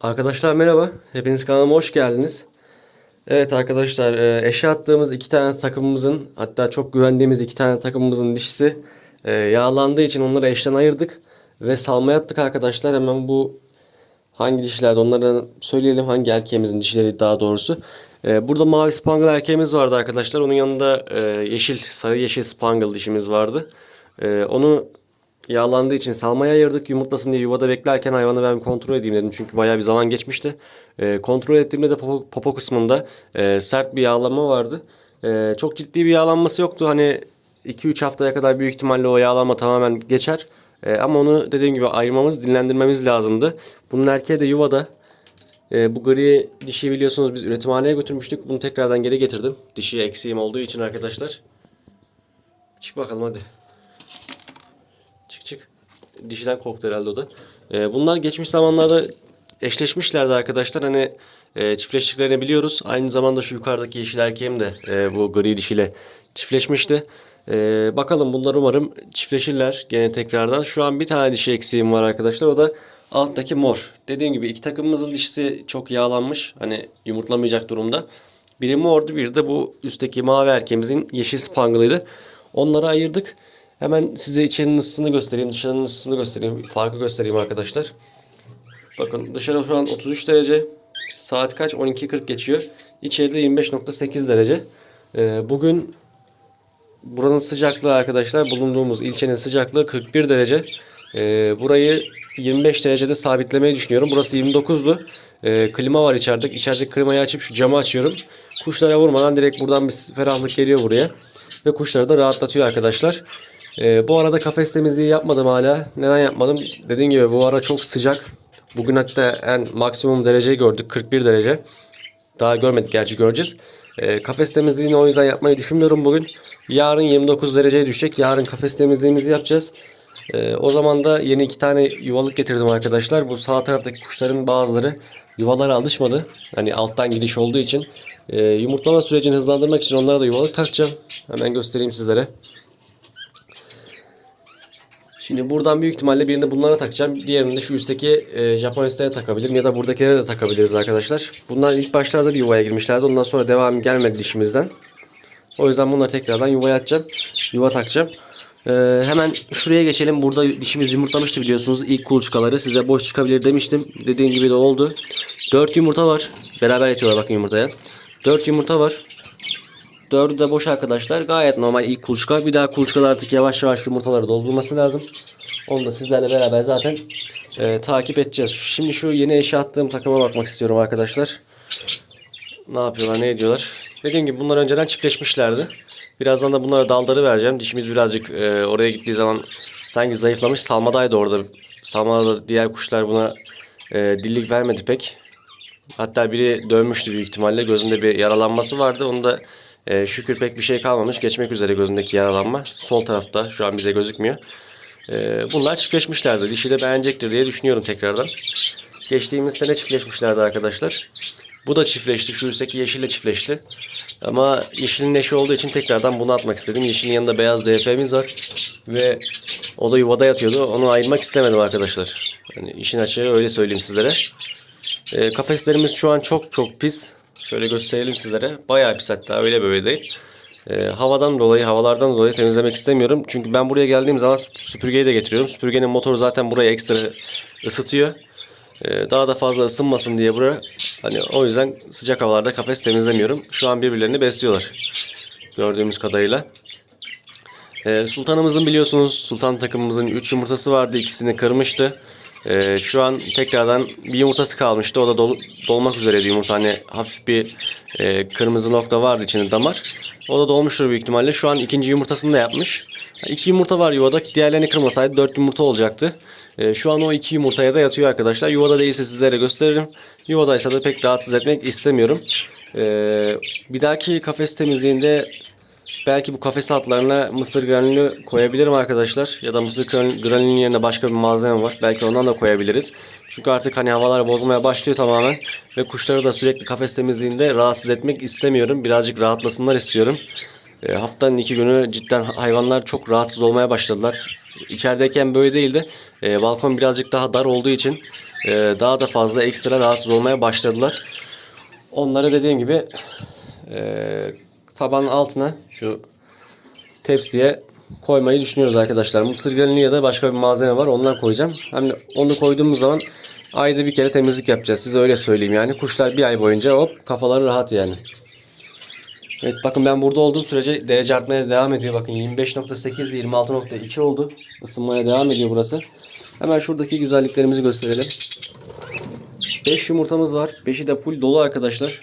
Arkadaşlar merhaba. Hepiniz kanalıma hoş geldiniz. Evet arkadaşlar e, eşe attığımız iki tane takımımızın hatta çok güvendiğimiz iki tane takımımızın dişisi e, yağlandığı için onları eşten ayırdık. Ve salmaya attık arkadaşlar. Hemen bu hangi dişilerde onları söyleyelim. Hangi erkeğimizin dişileri daha doğrusu. E, burada mavi spangle erkeğimiz vardı arkadaşlar. Onun yanında yeşil sarı yeşil spangle dişimiz vardı. Onu Yağlandığı için salmaya ayırdık. Yumurtlasın diye yuvada beklerken hayvanı ben kontrol edeyim dedim. Çünkü bayağı bir zaman geçmişti. Ee, kontrol ettiğimde de popo, popo kısmında e, sert bir yağlanma vardı. E, çok ciddi bir yağlanması yoktu. Hani 2-3 haftaya kadar büyük ihtimalle o yağlanma tamamen geçer. E, ama onu dediğim gibi ayırmamız, dinlendirmemiz lazımdı. Bunun erkeği de yuvada. E, bu gri dişi biliyorsunuz biz üretimhaneye götürmüştük. Bunu tekrardan geri getirdim. Dişi eksiğim olduğu için arkadaşlar. Çık bakalım hadi. Dişiden korktu herhalde o da. Ee, bunlar geçmiş zamanlarda eşleşmişlerdi arkadaşlar. Hani e, çiftleştiklerini biliyoruz. Aynı zamanda şu yukarıdaki yeşil erkeğim de e, bu gri dişiyle çiftleşmişti. E, bakalım bunlar umarım çiftleşirler gene tekrardan. Şu an bir tane dişi eksiğim var arkadaşlar. O da alttaki mor. Dediğim gibi iki takımımızın dişisi çok yağlanmış. Hani yumurtlamayacak durumda. Biri mordu bir de bu üstteki mavi erkeğimizin yeşil spangle'ıydı. Onları ayırdık. Hemen size içerinin ısısını göstereyim, dışarının ısısını göstereyim, farkı göstereyim arkadaşlar. Bakın dışarı şu an 33 derece, saat kaç? 12.40 geçiyor. İçeride 25.8 derece. Ee, bugün buranın sıcaklığı arkadaşlar, bulunduğumuz ilçenin sıcaklığı 41 derece. Ee, burayı 25 derecede sabitlemeyi düşünüyorum. Burası 29'du. Ee, klima var içeride. İçerideki klimayı açıp şu camı açıyorum. Kuşlara vurmadan direkt buradan bir ferahlık geliyor buraya. Ve kuşları da rahatlatıyor arkadaşlar. Ee, bu arada kafes temizliği yapmadım hala. Neden yapmadım? Dediğim gibi bu ara çok sıcak. Bugün hatta en maksimum dereceyi gördük. 41 derece. Daha görmedik gerçi göreceğiz. Ee, kafes temizliğini o yüzden yapmayı düşünmüyorum bugün. Yarın 29 dereceye düşecek. Yarın kafes temizliğimizi yapacağız. Ee, o zaman da yeni iki tane yuvalık getirdim arkadaşlar. Bu sağ taraftaki kuşların bazıları yuvalara alışmadı. Hani alttan gidiş olduğu için. Ee, yumurtlama sürecini hızlandırmak için onlara da yuvalık takacağım. Hemen göstereyim sizlere. Şimdi buradan büyük ihtimalle birini bunlara takacağım. Diğerini de şu üstteki e, Japonistlere takabilirim ya da buradakilere de takabiliriz arkadaşlar. Bunlar ilk başlarda bir yuvaya girmişlerdi. Ondan sonra devam gelmedi dişimizden. O yüzden bunları tekrardan yuvaya atacağım. Yuva takacağım. E, hemen şuraya geçelim. Burada dişimiz yumurtlamıştı biliyorsunuz. İlk kuluçkaları size boş çıkabilir demiştim. Dediğim gibi de oldu. 4 yumurta var. Beraber yatıyorlar bakın yumurtaya. 4 yumurta var. Dördü de boş arkadaşlar. Gayet normal ilk kuluçka. Bir daha kuluçkalar artık yavaş yavaş yumurtaları doldurması lazım. Onu da sizlerle beraber zaten e, takip edeceğiz. Şimdi şu yeni eşe attığım takıma bakmak istiyorum arkadaşlar. Ne yapıyorlar ne ediyorlar. Dediğim gibi bunlar önceden çiftleşmişlerdi. Birazdan da bunlara dalları vereceğim. Dişimiz birazcık e, oraya gittiği zaman sanki zayıflamış. Salmadaydı orada. Salmada da diğer kuşlar buna e, dillik vermedi pek. Hatta biri dönmüştü büyük ihtimalle. Gözünde bir yaralanması vardı. Onu da e, şükür pek bir şey kalmamış. Geçmek üzere gözündeki yaralanma. Sol tarafta şu an bize gözükmüyor. E, bunlar çiftleşmişlerdi. Dişi de beğenecektir diye düşünüyorum tekrardan. Geçtiğimiz sene çiftleşmişlerdi arkadaşlar. Bu da çiftleşti. Şu üstteki yeşille çiftleşti. Ama yeşilin eşi olduğu için tekrardan bunu atmak istedim. Yeşilin yanında beyaz DF'miz var. Ve o da yuvada yatıyordu. Onu ayırmak istemedim arkadaşlar. Yani işin açığı öyle söyleyeyim sizlere. E, kafeslerimiz şu an çok çok pis. Şöyle gösterelim sizlere. Bayağı pis hatta öyle böyle değil. E, havadan dolayı, havalardan dolayı temizlemek istemiyorum. Çünkü ben buraya geldiğim zaman süpürgeyi de getiriyorum. Süpürgenin motoru zaten burayı ekstra ısıtıyor. E, daha da fazla ısınmasın diye buraya hani o yüzden sıcak havalarda kafes temizlemiyorum. Şu an birbirlerini besliyorlar. Gördüğümüz kadarıyla. E, sultanımızın biliyorsunuz sultan takımımızın 3 yumurtası vardı. ikisini kırmıştı. Ee, şu an tekrardan bir yumurtası kalmıştı. O da dol, dolmak üzereydi yumurta. Hani hafif bir e, kırmızı nokta vardı içinde damar. O da dolmuştur büyük ihtimalle. Şu an ikinci yumurtasını da yapmış. İki yumurta var yuvada. Diğerlerini kırmasaydı dört yumurta olacaktı. E, şu an o iki yumurtaya da yatıyor arkadaşlar. Yuvada değilse sizlere gösteririm. Yuvadaysa da pek rahatsız etmek istemiyorum. E, bir dahaki kafes temizliğinde Belki bu kafes altlarına mısır granülü koyabilirim arkadaşlar. Ya da mısır granülünün yerine başka bir malzeme var. Belki ondan da koyabiliriz. Çünkü artık hani havalar bozmaya başlıyor tamamen. Ve kuşları da sürekli kafes temizliğinde rahatsız etmek istemiyorum. Birazcık rahatlasınlar istiyorum. E, haftanın iki günü cidden hayvanlar çok rahatsız olmaya başladılar. İçerideyken böyle değildi. E, balkon birazcık daha dar olduğu için e, daha da fazla ekstra rahatsız olmaya başladılar. Onları dediğim gibi e, tabanın altına şu tepsiye koymayı düşünüyoruz arkadaşlar. Mısır granülü ya da başka bir malzeme var ondan koyacağım. Hem de onu koyduğumuz zaman ayda bir kere temizlik yapacağız. Size öyle söyleyeyim yani. Kuşlar bir ay boyunca hop kafaları rahat yani. Evet bakın ben burada olduğum sürece derece artmaya devam ediyor. Bakın 25.8 ile 26.2 oldu. Isınmaya devam ediyor burası. Hemen şuradaki güzelliklerimizi gösterelim. 5 yumurtamız var. 5'i de full dolu arkadaşlar.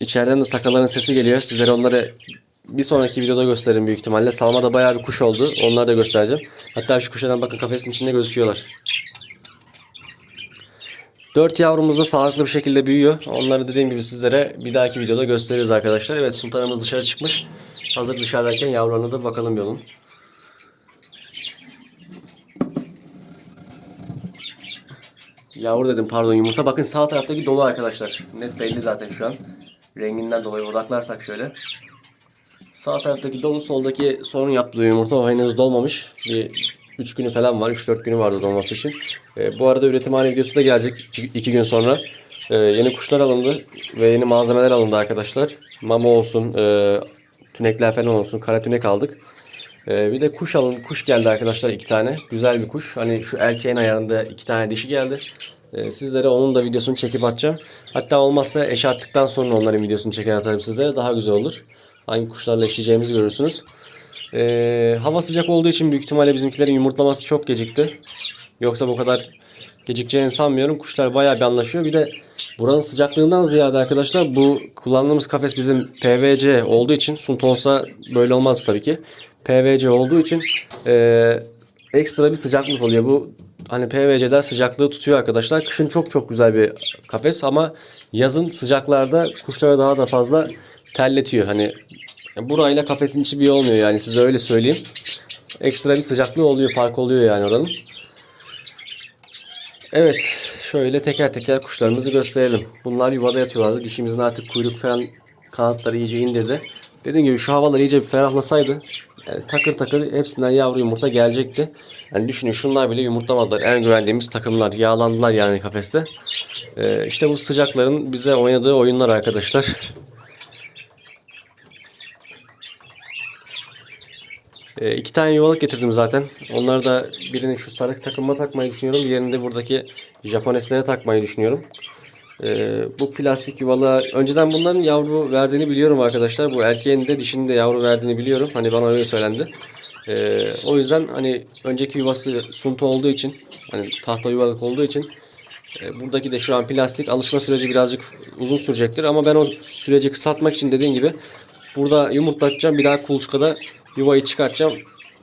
İçeriden de sakaların sesi geliyor. Sizlere onları bir sonraki videoda gösteririm büyük ihtimalle. Salmada bayağı bir kuş oldu. Onları da göstereceğim. Hatta şu kuşlardan bakın kafesin içinde gözüküyorlar. 4 yavrumuz da sağlıklı bir şekilde büyüyor. Onları dediğim gibi sizlere bir dahaki videoda gösteririz arkadaşlar. Evet sultanımız dışarı çıkmış. Hazır dışarıdayken yavrularına da bakalım yolun. Yavru dedim pardon yumurta. Bakın sağ taraftaki dolu arkadaşlar. Net belli zaten şu an. Renginden dolayı odaklarsak şöyle. Sağ taraftaki dolu soldaki sorun yaptığı yumurta o henüz dolmamış. Bir 3 günü falan var. 3-4 günü vardı dolması için. Ee, bu arada üretimhane videosu da gelecek 2 gün sonra. Ee, yeni kuşlar alındı ve yeni malzemeler alındı arkadaşlar. Mama olsun, e, tünekler falan olsun. Kara tünek aldık. Ee, bir de kuş alın, kuş geldi arkadaşlar iki tane. Güzel bir kuş. Hani şu erkeğin ayarında iki tane dişi geldi. Ee, sizlere onun da videosunu çekip atacağım. Hatta olmazsa eşe attıktan sonra onların videosunu çeker atarım sizlere. Daha güzel olur. Hangi kuşlarla eşleyeceğimizi görürsünüz. Ee, hava sıcak olduğu için büyük ihtimalle bizimkilerin yumurtlaması çok gecikti. Yoksa bu kadar gecikeceğini sanmıyorum. Kuşlar bayağı bir anlaşıyor. Bir de buranın sıcaklığından ziyade arkadaşlar bu kullandığımız kafes bizim PVC olduğu için sunta olsa böyle olmaz tabii ki. PVC olduğu için e, ekstra bir sıcaklık oluyor. Bu hani PVC'den sıcaklığı tutuyor arkadaşlar. Kışın çok çok güzel bir kafes ama yazın sıcaklarda kuşları daha da fazla terletiyor. Hani burayla kafesin içi bir olmuyor yani size öyle söyleyeyim. Ekstra bir sıcaklığı oluyor, fark oluyor yani oranın. Evet, şöyle teker teker kuşlarımızı gösterelim. Bunlar yuvada yatıyorlardı. Dişimizin artık kuyruk falan kanatları iyice indirdi. Dediğim gibi şu havalar iyice bir ferahlasaydı takır takır hepsinden yavru yumurta gelecekti. Yani düşünün şunlar bile yumurtlamadılar. En güvendiğimiz takımlar yağlandılar yani kafeste. Ee, işte bu sıcakların bize oynadığı oyunlar arkadaşlar. E, iki tane yuvalık getirdim zaten. Onları da birini şu sarık takıma takmayı düşünüyorum. Diğerini de buradaki Japoneslere takmayı düşünüyorum. E, bu plastik yuvalığa önceden bunların yavru verdiğini biliyorum arkadaşlar. Bu erkeğin de dişinin de yavru verdiğini biliyorum. Hani bana öyle söylendi. E, o yüzden hani önceki yuvası sunta olduğu için hani tahta yuvalık olduğu için e, buradaki de şu an plastik alışma süreci birazcık uzun sürecektir. Ama ben o süreci kısaltmak için dediğim gibi burada yumurtlatacağım. Bir daha kuluçkada yuvayı çıkartacağım.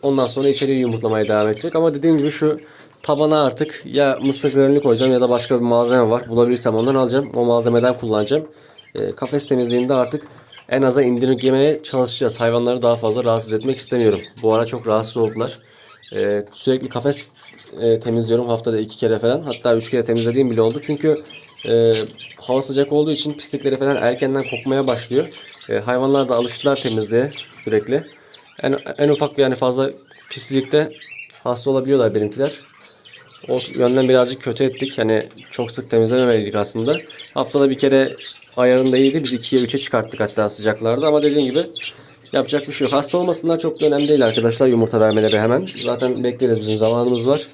Ondan sonra içeriye yumurtlamaya devam edecek. Ama dediğim gibi şu tabana artık ya mısır granülü koyacağım ya da başka bir malzeme var. Bulabilirsem ondan alacağım. O malzemeden kullanacağım. E, kafes temizliğinde artık en aza indirgemeye çalışacağız. Hayvanları daha fazla rahatsız etmek istemiyorum. Bu ara çok rahatsız oldular. E, sürekli kafes e, temizliyorum haftada iki kere falan. Hatta üç kere temizlediğim bile oldu. Çünkü e, hava sıcak olduğu için pislikleri falan erkenden kokmaya başlıyor. E, hayvanlar da alıştılar temizliğe sürekli. En, en ufak bir yani fazla pislikte hasta olabiliyorlar benimkiler. O yönden birazcık kötü ettik. Yani çok sık temizlememeliydik aslında. Haftada bir kere ayarında iyiydi. Biz 2'ye 3'e çıkarttık hatta sıcaklarda. Ama dediğim gibi yapacak bir şey yok. Hasta olmasınlar çok da önemli değil arkadaşlar yumurta vermeleri hemen. Zaten bekleriz bizim zamanımız var.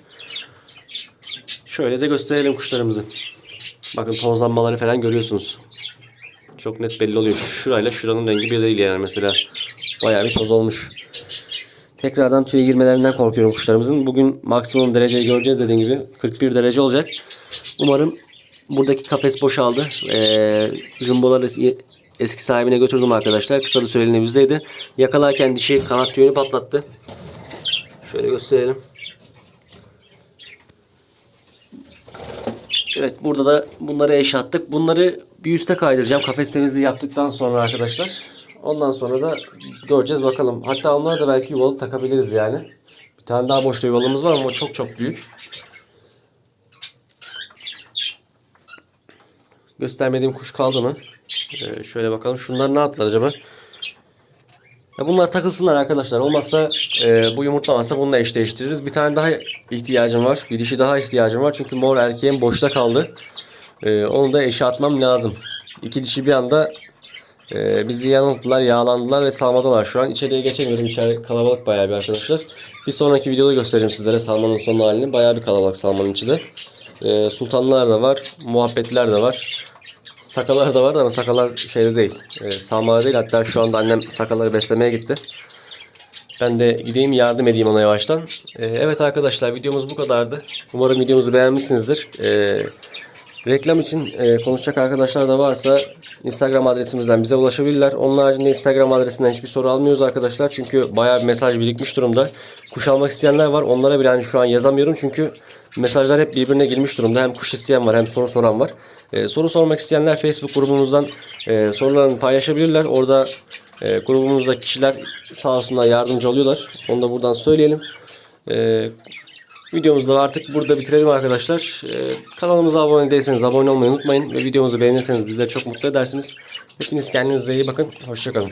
Şöyle de gösterelim kuşlarımızı. Bakın tozlanmaları falan görüyorsunuz. Çok net belli oluyor. Şurayla şuranın rengi bir değil yani mesela. Bayağı bir toz olmuş. Tekrardan tüye girmelerinden korkuyorum kuşlarımızın. Bugün maksimum dereceyi göreceğiz dediğim gibi. 41 derece olacak. Umarım buradaki kafes boşaldı. Ee, jumboları eski sahibine götürdüm arkadaşlar. Kısa bir süreliğine bizdeydi. Yakalarken dişi kanat tüyünü patlattı. Şöyle gösterelim. Evet burada da bunları eş attık. Bunları bir üste kaydıracağım. Kafes temizliği yaptıktan sonra arkadaşlar. Ondan sonra da göreceğiz bakalım. Hatta onlara da belki yuvalık takabiliriz yani. Bir tane daha boşta yuvalığımız var ama o çok çok büyük. Göstermediğim kuş kaldı mı? Ee, şöyle bakalım. Şunlar ne yaptılar acaba? Ya bunlar takılsınlar arkadaşlar. Olmazsa e, bu yumurtlamazsa bununla eşleştiririz. Bir tane daha ihtiyacım var. Bir dişi daha ihtiyacım var. Çünkü mor erkeğim boşta kaldı. E, onu da eşe atmam lazım. İki dişi bir anda e, bizi yanılttılar, yağlandılar ve salmadalar şu an. İçeriye geçemiyorum. İçeri kalabalık bayağı bir arkadaşlar. Bir sonraki videoda göstereceğim sizlere salmanın son halini. Bayağı bir kalabalık salmanın içi de. E, sultanlar da var. Muhabbetler de var. Sakalar da var ama sakalar şeyde değil. E, salmada değil. Hatta şu anda annem sakaları beslemeye gitti. Ben de gideyim yardım edeyim ona yavaştan. E, evet arkadaşlar videomuz bu kadardı. Umarım videomuzu beğenmişsinizdir. E, reklam için e, konuşacak arkadaşlar da varsa Instagram adresimizden bize ulaşabilirler. Onun haricinde Instagram adresinden hiçbir soru almıyoruz arkadaşlar. Çünkü bayağı bir mesaj birikmiş durumda. Kuş almak isteyenler var. Onlara bile hani şu an yazamıyorum. Çünkü mesajlar hep birbirine girmiş durumda. Hem kuş isteyen var hem soru soran var. E, soru sormak isteyenler Facebook grubumuzdan e, sorularını paylaşabilirler. Orada e, grubumuzda kişiler sağ olsunlar yardımcı oluyorlar. Onu da buradan söyleyelim. E, videomuzu da artık burada bitirelim arkadaşlar. E, kanalımıza abone değilseniz abone olmayı unutmayın. Ve videomuzu beğenirseniz bizleri çok mutlu edersiniz. Hepiniz kendinize iyi bakın. Hoşçakalın.